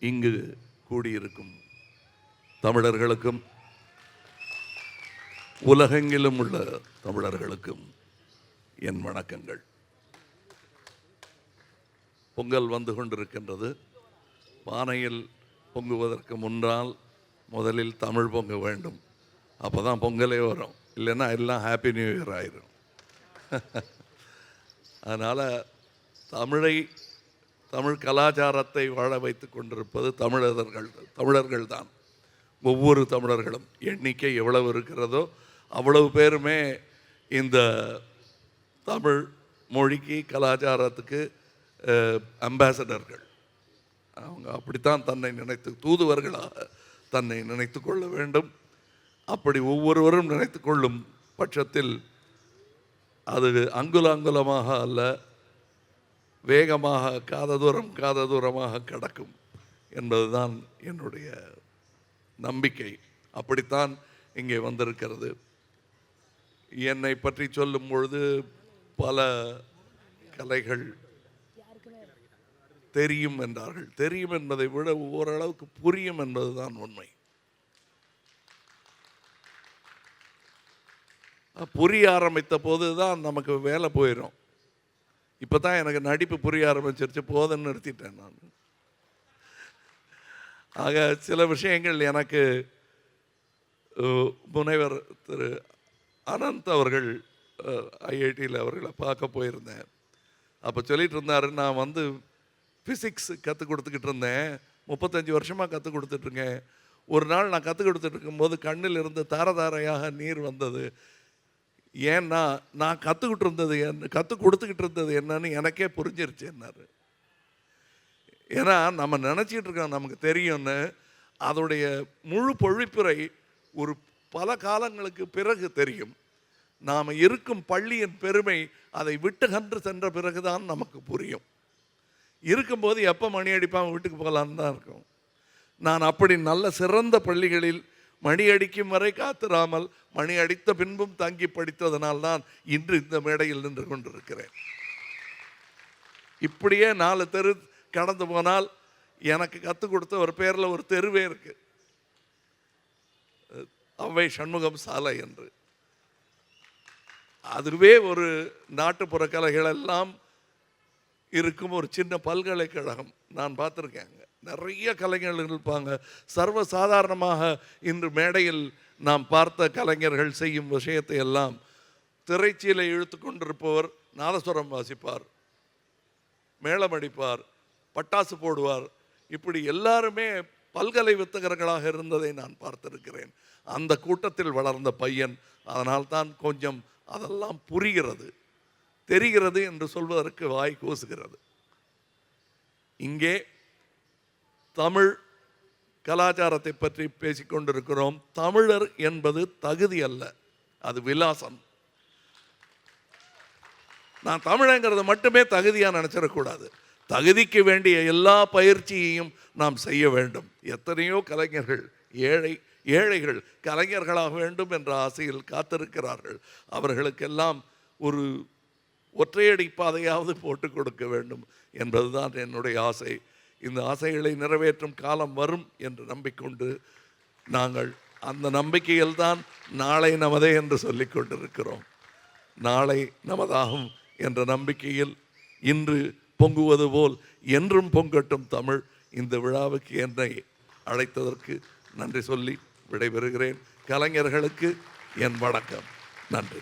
இங்கு கூடியிருக்கும் தமிழர்களுக்கும் உலகெங்கிலும் உள்ள தமிழர்களுக்கும் என் வணக்கங்கள். பொங்கல் வந்து கொண்டிருக்கின்றது. பானையில் பொங்குவதற்கு முன்னால் முதலில் தமிழ் பொங்க வேண்டும். அப்போ தான் பொங்கலே வரும். இல்லைன்னா எல்லாம் ஹாப்பி நியூ இயர் ஆயிரும். அதனால் தமிழை தமிழ் கலாச்சாரத்தை வாழ வைத்து கொண்டிருப்பது தமிழர்கள் தமிழர்கள் தான் ஒவ்வொரு தமிழர்களும் எண்ணிக்கை எவ்வளவு இருக்கிறதோ அவ்வளவு பேருமே இந்த தமிழ் மொழிக்கு கலாச்சாரத்துக்கு அம்பாசடர்கள் அவங்க அப்படித்தான் தன்னை நினைத்து தூதுவர்களாக தன்னை நினைத்து கொள்ள வேண்டும். அப்படி ஒவ்வொருவரும் நினைத்து கொள்ளும் பட்சத்தில் அது அங்குல அங்குலமாக அல்ல வேகமாக காத தூரம் காத தூரமாக கடக்கும் என்பதுதான் என்னுடைய நம்பிக்கை. அப்படித்தான் இங்கே வந்திருக்கிறது. என்னை பற்றி சொல்லும் பொழுது பல கலைகள் தெரியும் என்றார்கள். தெரியும் என்பதை விட ஓரளவுக்கு புரியும் என்பதுதான் உண்மை. புரிய ஆரம்பித்த போது தான் நமக்கு வேலை போயிடும் இப்போ தான் எனக்கு நடிப்பு புரிய ஆரம்பிச்சிருச்சு. போதுன்னு நிறுத்திட்டேன் நான். ஆக சில விஷயங்கள் எனக்கு முனைவர் திரு அனந்த் அவர்கள் ஐஐடியில் அவர்களை பார்க்க போயிருந்தேன். அப்போ சொல்லிட்டு இருந்தாரு நான் வந்து ஃபிசிக்ஸ் கற்றுக் கொடுத்துக்கிட்டு இருந்தேன். முப்பத்தஞ்சு வருஷமாக கற்றுக் கொடுத்துட்ருக்கேன் ஒரு நாள் நான் கற்றுக் கொடுத்துட்டு இருக்கும்போது கண்ணில் இருந்து தாரதாரையாக நீர் வந்தது. ஏன்னா நான் கற்றுக்கிட்டு இருந்தது என்ன கற்றுக் கொடுத்துக்கிட்டு இருந்தது என்னன்னு எனக்கே புரிஞ்சிருச்சு என்னாரு. ஏன்னா நம்ம நினச்சிட்டு இருக்கோம் நமக்கு தெரியும்னு. அதோடைய முழு பொழிப்புரை ஒரு பல காலங்களுக்கு பிறகு தெரியும். நாம் இருக்கும் பள்ளியின் பெருமை அதை விட்டு கன்று சென்ற பிறகுதான் நமக்கு புரியும். இருக்கும்போது எப்போ மணி அடிப்பான் வீட்டுக்கு போகலான்னு தான் இருக்கும். நான் அப்படி நல்ல சிறந்த பள்ளிகளில் மணி அடிக்கும் வரை காத்திராமல் மணி அடித்த பின்பும் தங்கி படித்ததனால் தான் இன்று இந்த மேடையில் நின்று கொண்டிருக்கிறேன். இப்படியே நாலு தெரு கடந்து போனால் எனக்கு கற்றுக் கொடுத்த ஒரு பேரில் ஒரு தெருவே இருக்கு. அவ்வை சண்முகம் சாலை என்று. அதுவே ஒரு நாட்டுப்புற கலைகள் எல்லாம் இருக்கும் ஒரு சின்ன பல்கலைக்கழகம் நான் பார்த்துருக்கேங்க நிறைய கலைஞர்கள் இருப்பாங்க. சர்வ சாதாரணமாக இன்று மேடையில் நாம் பார்த்த கலைஞர்கள் செய்யும் விஷயத்தை எல்லாம் திரைச்சீலை இழுத்து கொண்டிருப்பவர் நாதஸ்வரம் வாசிப்பார். மேளமடிப்பார் பட்டாசு போடுவார். இப்படி எல்லாருமே பல்கலை வித்தகர்களாக இருந்ததை நான் பார்த்திருக்கிறேன். அந்த கூட்டத்தில் வளர்ந்த பையன் அதனால் தான் கொஞ்சம் அதெல்லாம் புரிகிறது. தெரிகிறது என்று சொல்வதற்கு வாய் கூசுகிறது. இங்கே தமிழ் கலாச்சாரத்தை பற்றி பேசிக்கொண்டிருக்கிறோம். தமிழர் என்பது தகுதி அல்ல அது விலாசம். நான் தமிழங்கிறது மட்டுமே தகுதியாக நினச்சிடக்கூடாது. தகுதிக்கு வேண்டிய எல்லா பயிற்சியையும் நாம் செய்ய வேண்டும். எத்தனையோ கலைஞர்கள் ஏழை ஏழைகள் கலைஞர்களாக வேண்டும் என்ற ஆசையில் காத்திருக்கிறார்கள். அவர்களுக்கெல்லாம் ஒரு ஒற்றையடி பாதையாவது போட்டு கொடுக்க வேண்டும் என்பதுதான் என்னுடைய ஆசை. இந்த ஆசைகளை நிறைவேற்றும் காலம் வரும் என்று நம்பிக்கொண்டு நாங்கள் அந்த நம்பிக்கையில் தான் நாளை நமதே என்று சொல்லிக் கொண்டிருக்கிறோம். நாளை நமதாகும் என்ற நம்பிக்கையில் இன்று பொங்குவது போல் என்றும் பொங்கட்டும் தமிழ் இந்த விழாவுக்கு என்னை அழைத்ததற்கு நன்றி சொல்லி விடைபெறுகிறேன். கலைஞர்களுக்கு என் வணக்கம். நன்றி.